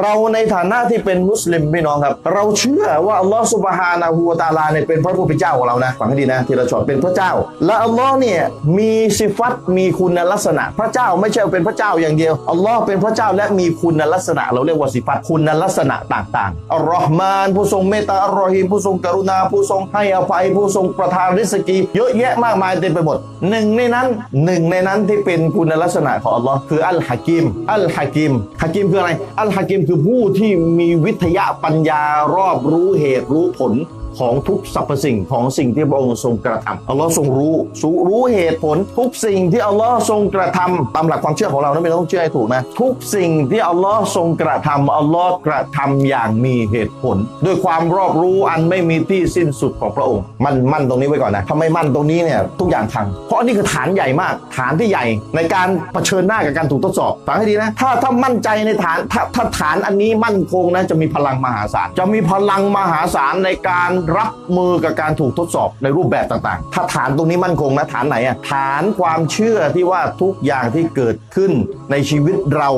เราในฐานะที่เป็นมุสลิมพี่น้องครับ เราเชื่อว่าอัลลอฮฺสุบฮานะฮูวะตาลาเนี่ยเป็นพระผู้เป็นเจ้าของเรานะฟังให้ดีนะทีละช็อตเป็นพระเจ้า และอัลลอฮ์เนี่ยมีสิฟัตมีคุณลักษณะ พระเจ้าไม่ใช่เป็นพระเจ้าอย่างเดียวอัลลอฮ์เป็นพระเจ้าและมีคุณลักษณะ เราเรียกว่าสิฟัตคุณลักษณะต่างๆอัลลอฮ์มานผู้ทรงเมตตาอัลลอฮีมผู้ทรงกรุณาผู้ทรงให้อภัยผู้ทรงประทานริสกี เยอะแยะมากมายเต็มไปหมดหนึ่งในนั้นหนึ่งในนั้นที่เป็นคุณลักษณะของอัลลอฮ์คืออัลฮะกิมอัลฮะกิมฮะกิมคืออะไรอัลฮะกิมคือผู้ที่มีวิทยาปัญญารอบรู้เหตุรู้ผลของทุกสรรพสิ่งของสิ่งที่พระองค์ทรงกระทำอัลลอฮ์ทรงรู้สูรู้เหตุผลทุกสิ่งที่อัลลอฮ์ทรงกระทำตามหลักความเชื่อของเรานะไม่ต้องเชื่อให้ถูกนะ ทุกสิ่งที่อัลลอฮ์ทรงกระทำอัลลอฮ์กระทำอย่างมีเหตุผล ด้วยความรอบรู้อันไม่มีที่สิ้นสุดของพระองค์ มันมั่นตรงนี้ไว้ก่อนนะถ้าไม่มั่นตรงนี้เนี่ยทุกอย่างพังเพราะนนี่คือฐานใหญ่มาก ฐานที่ใหญ่ในการเผชิญหน้ากับการถูกทดสอบฟังให้ดีนะถ้าถ้ามั่นใจในฐานถ้าถ้าฐานอันนี้มั่นคงนะจะมีพลังมหาศาล จะมีพลังมหาศาลในการรับมือกับการถูกทดสอบในรูปแบบต่างๆ ถ้าฐานตรงนี้มั่นคงนะฐานไหนอะฐานความเชื่อที่ว่าทุกอย่างที่เกิดขึ้นในชีวิตเรา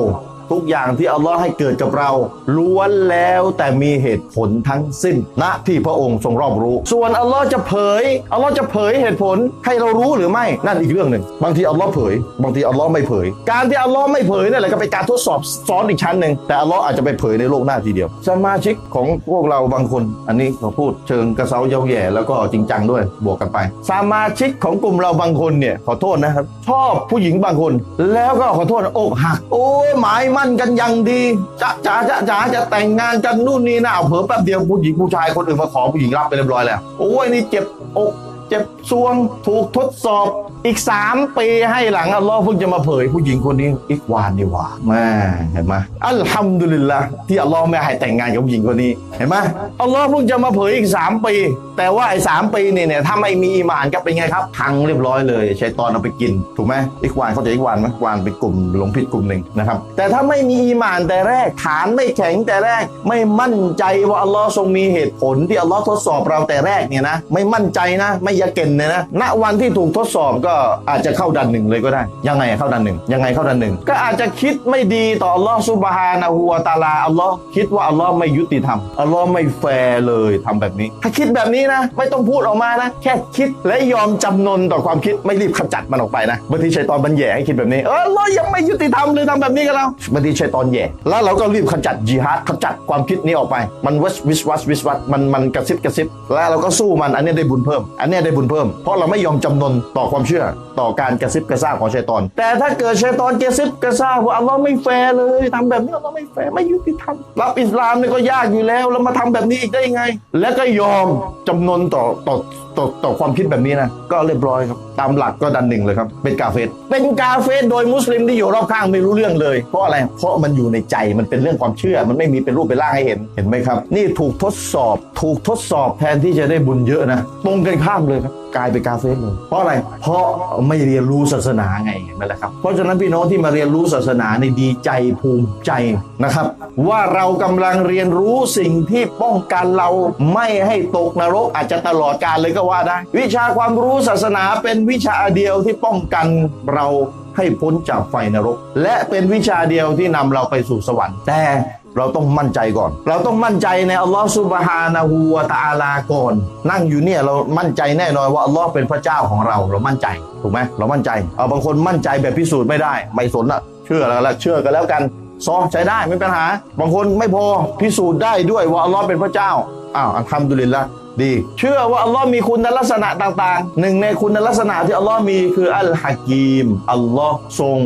ทุกอย่างที่อัลลอฮ์ให้เกิดกับเรา ล้วนแล้วแต่มีเหตุผลทั้งสิ้นณที่พระองค์ทรงรอบรู้ ส่วนอัลลอฮ์จะเผยอัลลอฮ์จะเผยเหตุผลให้เรารู้หรือไม่นั่นอีกเรื่องหนึ่งบางทีอัลลอฮ์เผย บางทีอัลลอฮ์ไม่เผย การที่อัลลอฮ์ไม่เผยนั่นแหละก็เป็นการทดสอบซ้อนอีกชั้นหนึ่งแต่อัลลอฮ์อาจจะไปเผยในโลกหน้าทีเดียว สมาชิกของพวกเราบางคน อันนี้เขาพูดเชิงกระเซาเย้าแย่แล้วก็จริงจังด้วยบวกกันไปสมาชิกของกลุ่มเราบางคนเนี่ยขอโทษนะครับชอบผู้หญิงบางคน แล้วก็ขอโทษอกหักโอ้หมายมั่นกันอย่างดีจะจ๋าจะจ๋าจะแต่งงานกันนู่นนี่นะเอาเผลอแป๊บเดียวผู้หญิงผู้ชายคนอื่นมาขอผู้หญิงรับไปเรียบร้อยแล้วโอ้ยนี่เจ็บอก เจ็บซวงถูกทดสอบ อีก 3 ปีให้หลังอัลลอฮ์เพิ่งจะมาเผยผู้หญิงคนนี้อีกวานนี่ว่าแม่เห็นไหมอัลฮัมดุลิลละที่อัลลอฮ์ไม่ให้แต่งงานกับผู้หญิงคนนี้เห็นไหมอัลลอฮ์เพิ่งจะมาเผยอีก 3 ปี แต่ว่าไอ้สามปีนี่เนี่ยถ้าไม่มีอีหมานก็เป็นไงครับพังเรียบร้อยเลยใช้ตอนเอาไปกินถูกไหมอีกวานเขาจะอีกวานไหมวานเป็นกลุ่มหลงผิดกลุ่มหนึ่งนะครับแต่ถ้าไม่มีอีหมานแต่แรกฐานไม่แข็งแต่แรก ไม่มั่นใจว่าอัลลอฮ์ทรงมีเหตุผลที่อัลลอฮ์ทดสอบเราแต่แรกเนี่ยนะไม่มั่นใจนะไม่ยเก่นเลยนะณวันที่ถูกทดสอบก็อาจจะเข้าดันหนึ่งเลยก็ได้ ยังไงเข้าดันหนึ่งยังไงเข้าดันหนึ่งก็อาจจะคิดไม่ดีต่ออัลลอฮ์ซุบฮานะฮูวตาลาอัลลอฮ์คิดว่าอัลลอฮ์ไม่ยุติธรรมอัลลอฮ์ไม่แฟร์เลยทำแบบนี้ ถ้าคิดแบบนี้นะ ไม่ต้องพูดออกมานะ แค่คิดและยอมจำนนต่อความคิดไม่รีบขจัดมันออกไปนะบางทีชัยตอนมันแย่ให้คิดแบบนี้เอออัลลอฮ์ยังไม่ยุติธรรมเลยทำแบบนี้กับเราบางทีชัยตอนแย่แล้วเราก็รีบขจัดจิฮาดขจัดความคิดนี้ออกไป มันวิสวิสวัสวิสวัสมันมันกระซิบกระซิบแล้วเราก็สู้มันอันนี้ได้บุญเพิ่ม อันนี้ได้บุญเพิ่ม เพราะเราไม่ยอมจำนนต่อความเชื่อ ต่อการกระซิบกระซาบของชัยตอน แต่ถ้าเกิดชัยตอนกระซิบกระซาบว่าอัลลอฮ์ไม่แฟร์เลยทำแบบนี้อัลลอฮ์ไม่แฟร์ไม่ยุติธรรมรับอิสลามเนี่ยก็ยากอยู่แล้ว แล้วมาทำแบบนี้อีกได้ยังไง แล้วก็ยอมจำนนต่อต่อต่อต่อความคิดแบบนี้นะก็เรียบร้อยครับ ตามหลักก็ดันหนึ่งเลยครับ เป็นกาเฟสเป็นกาเฟสโดยมุสลิมที่อยู่รอบข้างไม่รู้เรื่องเลย เพราะอะไรเพราะมันอยู่ในใจมันเป็นเรื่องความเชื่อ มันไม่มีเป็นรูปเป็นร่างให้เห็นเห็นไหมครับ นี่ถูกทดสอบถูกทดสอบแทนที่จะได้บุญเยอะนะตรงกันข้ามเลยครับกลายเป็นกาเฟสเลยเพราะอะไรเพราะไม่เรียนรู้ศาสนาไงนั่นแหละครับ เพราะฉะนั้นพี่น้องที่มาเรียนรู้ศาสนาในดีใจภูมิใจนะครับ ว่าเรากำลังเรียนรู้สิ่งที่ป้องกันเราไม่ให้ตกนรกอาจจะตลอดกาลเลยก็ว่าได้ วิชาความรู้ศาสนาเป็นวิชาเดียวที่ป้องกันเราให้พ้นจากไฟนรก และเป็นวิชาเดียวที่นำเราไปสู่สวรรค์แต่ เราต้องมั่นใจก่อน เราต้องมั่นใจในอัลลอฮฺซุบฮานะฮูวะตะอาลาก่อนนั่งอยู่เนี่ยเรามั่นใจแน่นอนว่าอัลลอฮ์เป็นพระเจ้าของเราเรามั่นใจถูกไหมเรามั่นใจเอาบางคนมั่นใจแบบพิสูจน์ไม่ได้ ไม่สนอะเชื่อแล้วเชื่อกันแล้วกันซอใช้ได้ไม่เป็นปัญหา บางคนไม่พอพิสูจน์ได้ด้วยว่าอัลลอฮ์เป็นพระเจ้าอ้าวอัลฮัมดุลิลละดี เชื่อว่าอัลลอฮ์มีคุณลักษณะต่างๆ หนึ่งในคุณลักษณะที่อัลลอฮ์มีคืออัลฮะกีมอัลลอฮ์ทรง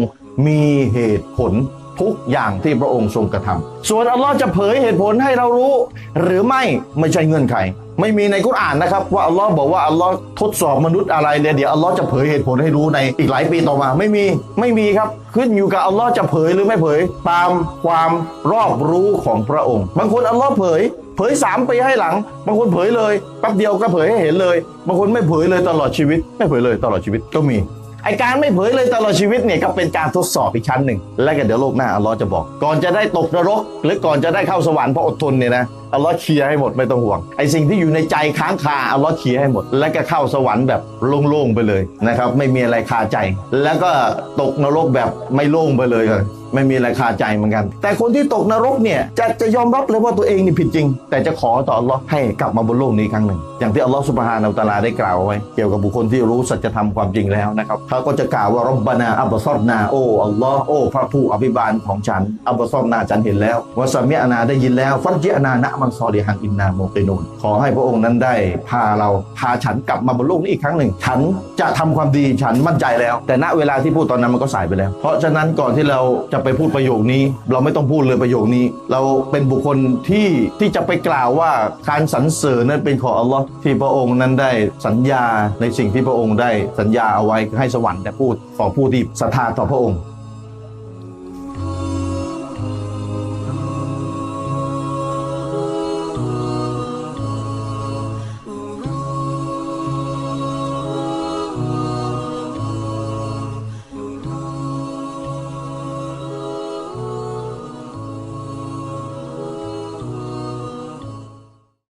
มีเหตุผล ทุกอย่างที่พระองค์ทรงกระทำส่วนอัลลอฮ์จะเผยเหตุผลให้เรารู้ หรือไม่ไม่ใช่เงื่อนไข ไม่มีในกุรอานนะครับ ว่าอัลลอฮ์บอกว่าอัลลอฮ์ทดสอบมนุษย์อะไรเนี่ยเดี๋ยวอัลลอฮ์จะเผยเหตุผลให้รู้ในอีกหลายปีต่อมา ไม่มีไม่มีครับ ขึ้นอยู่กับอัลลอฮ์จะเผยหรือไม่เผย ตามความรอบรู้ของพระองค์ บางคนอัลลอฮ์เผยเผยสามปีให้หลัง บางคนเผยเลยแป๊บเดียวก็เผยให้เห็นเลย บางคนไม่เผยเลยตลอดชีวิต ไม่เผยเลยตลอดชีวิตก็มี ไอการไม่เผยเลยตลอดชีวิตเนี่ยก็เป็นการทดสอบอีกชั้นหนึ่ง และก็เดี๋ยวโลกหน้าอัลลอฮ์จะบอก ก่อนจะได้ตกนรก หรือก่อนจะได้เข้าสวรรค์เพราะอดทนเนี่ยนะ อัลลอฮ์เคลียร์ให้หมดไม่ต้องห่วงไอ้สิ่งที่อยู่ในใจค้างคาอัลลอฮ์เคลียร์ให้หมด และก็เข้าสวรรค์แบบโล่งๆไปเลยนะครับ ไม่มีอะไรคาใจ แล้วก็ตกนรกแบบไม่โล่งไปเลยไม่มีอะไรคาใจเหมือนกัน แต่คนที่ตกนรกเนี่ยจะจะยอมรับเลยว่าตัวเองนี่ผิดจริง แต่จะขอต่ออัลลอฮ์ให้กลับมาบนโลกนี้ครั้งหนึ่ง อย่างที่อัลลอฮ์สุบฮานาอัลตาลาได้กล่าวไว้ เกี่ยวกับบุคคลที่รู้สัจธรรมความจริงแล้วนะครับเขาก็จะกล่าวว่ารับบานาอับบซอรนาโออัลลอฮ์โอ้พระผู้อภิบาลของฉันอับบซอรนาฉันเห็นแล้ววะสามีอานาได้ยินแล้วฟัดเจอานานะมันซอดีฮันอินนาโมเกนูนขอให้พระองค์นั้นได้ พาเราพาฉันกลับมาบนโลกนี้อีกครั้งหนึ่ง ฉันจะทำความดีฉันมั่นใจแล้ว แต่ณเวลาที่พูดตอนนั้นมันก็สายไปแล้ว เพราะฉะนั้นก่อนที่เราจะไปพูดประโยคนี้ เราไม่ต้องพูดเลยประโยคนี้ เราเป็นบุคคลที่ที่จะไปกล่าวว่าการสรรเสริญนั้นเป็นของอัลลอฮ์ที่พระองค์นั้นได้สัญญาในสิ่งที่พระองค์ได้สัญญาเอาไว้ให้สวรรค์แต่พูดของผู้ที่ศรัทธาต่อพระองค์